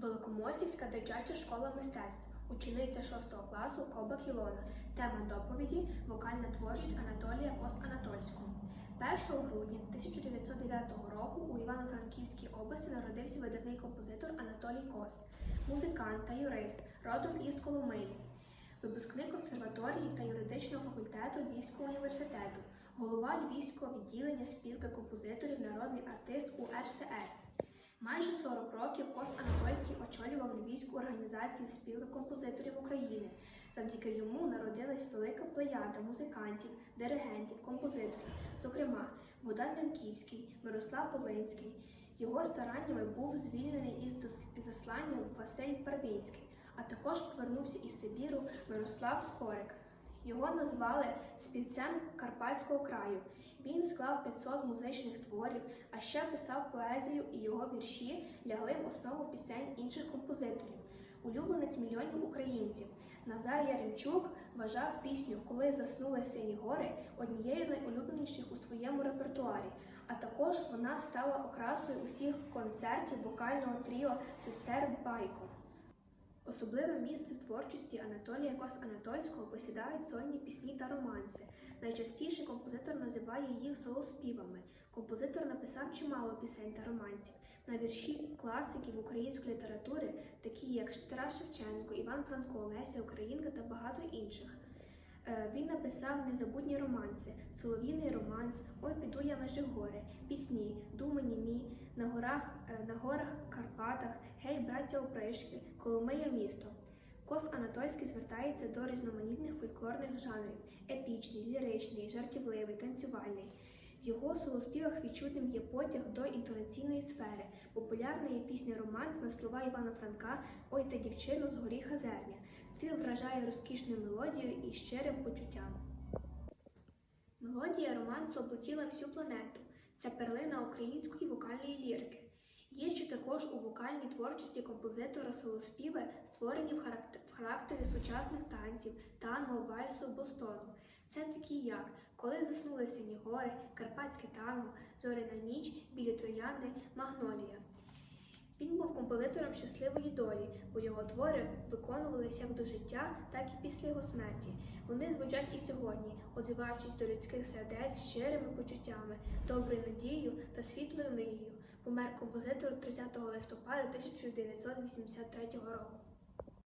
Великомостівська дитяча школа мистецтв, учениця 6 класу Коба Кілона. Тема доповіді Вокальна творчість Анатолія Кост-Анатольського. 1 грудня 1909 року у Івано-Франківській області народився видатний композитор Анатолій Кос, музикант та юрист, родом із Коломиї, випускник консерваторії та юридичного факультету Львівського університету, голова Львівського відділення спілки композиторів, народний артист УРСР. Майже 40 років Кост Анатольський очолював Львівську організацію спілки композиторів України. Завдяки йому народилась велика плеяда музикантів, диригентів, композиторів, зокрема Богдан Янківський, Мирослав Волинський. Його стараннями був звільнений із заслання Василь Парвінський, а також повернувся із Сибіру Мирослав Скорик. Його назвали співцем Карпатського краю. Він склав 500 музичних творів, а ще писав поезію, і його вірші лягли в основу пісень інших композиторів. Улюбленець мільйонів українців Назар Яремчук вважав пісню Коли заснули сині гори однією з найулюбленіших у своєму репертуарі, а також вона стала окрасою усіх концертів вокального тріо сестер Байко. Особливе місце в творчості Анатолія Кос-Анатольського посідають сольні пісні та романси. Найчастіше композитор називає їх солоспівами. Композитор написав чимало пісень та романсів на вірші класиків української літератури, такі як Тарас Шевченко, Іван Франко, Леся Українка та багато інших. Е, Він написав незабутні романси, солов'їний романс, Ой, піду я межі гори, пісні, думи німі, на горах, е, на горах Карпатах, Гей, браття опришки, Коломия місто. Кос Анатольський звертається до різноманітних фольклорних жанрів: епічний, ліричний, жартівливий, танцювальний. В його солоспівах відчутним є потяг до інтонаційної сфери. Популярна є пісня Романс на слова Івана Франка Ой та дівчину з горіха зерня. Твір вражає розкішною мелодією і щирим почуттям. Мелодія романсу облетіла всю планету. Це перлина української вокальної лірики. Є ще також у вокальній творчості композитора солоспіви, створені в характер- в характері сучасних танців, танго, вальсу, бостону. Це такі як Коли заснули сині гори, Карпатське танго, Зоряна ніч, Білі троянди, Магнолія. Він був композитором щасливої долі, бо його твори виконувалися як до життя, так і після його смерті. Вони звучать і сьогодні, озиваючись до людських сердець щирими почуттями, доброю надією та світлою мрією. Помер композитор 30 листопада 1983 року.